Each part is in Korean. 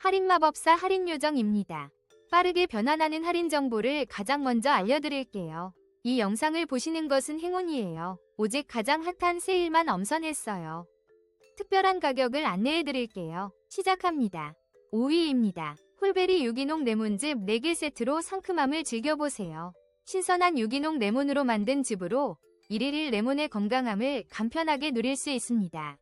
할인마법사 할인요정입니다. 빠르게 변환하는 할인 정보를 가장 먼저 알려드릴게요. 이 영상을 보시는 것은 행운이에요. 오직 가장 핫한 세일만 엄선했어요. 특별한 가격을 안내해드릴게요. 시작합니다. 5위입니다. 홀베리 유기농 레몬즙 4개 세트로 상큼함을 즐겨보세요. 신선한 유기농 레몬으로 만든 즙으로 1일1 레몬의 건강함을 간편하게 누릴 수 있습니다.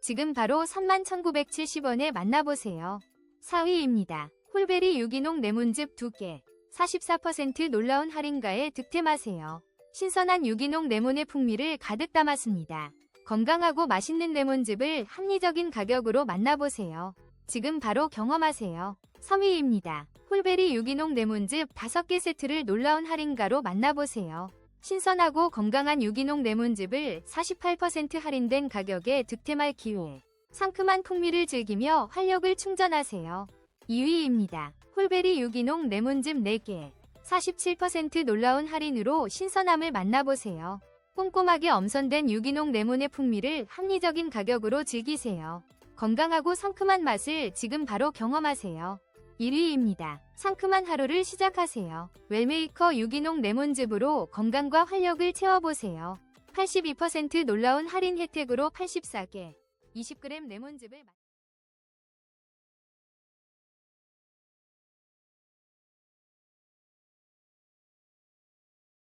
지금 바로 31,970원에 만나보세요. 4위입니다. 홀베리 유기농 레몬즙 2개. 44% 놀라운 할인가에 득템하세요. 신선한 유기농 레몬의 풍미를 가득 담았습니다. 건강하고 맛있는 레몬즙을 합리적인 가격으로 만나보세요. 지금 바로 경험하세요. 3위입니다. 홀베리 유기농 레몬즙 5개 세트를 놀라운 할인가로 만나보세요. 신선하고 건강한 유기농 레몬즙을 48% 할인된 가격에 득템할 기회. 상큼한 풍미를 즐기며 활력을 충전하세요. 2위입니다. 홀베리 유기농 레몬즙 4개. 47% 놀라운 할인으로 신선함을 만나보세요. 꼼꼼하게 엄선된 유기농 레몬의 풍미를 합리적인 가격으로 즐기세요. 건강하고 상큼한 맛을 지금 바로 경험하세요. 1위입니다. 상큼한 하루를 시작하세요. 웰메이커 유기농 레몬즙으로 건강과 활력을 채워보세요. 82% 놀라운 할인 혜택으로 84개, 20g 레몬즙을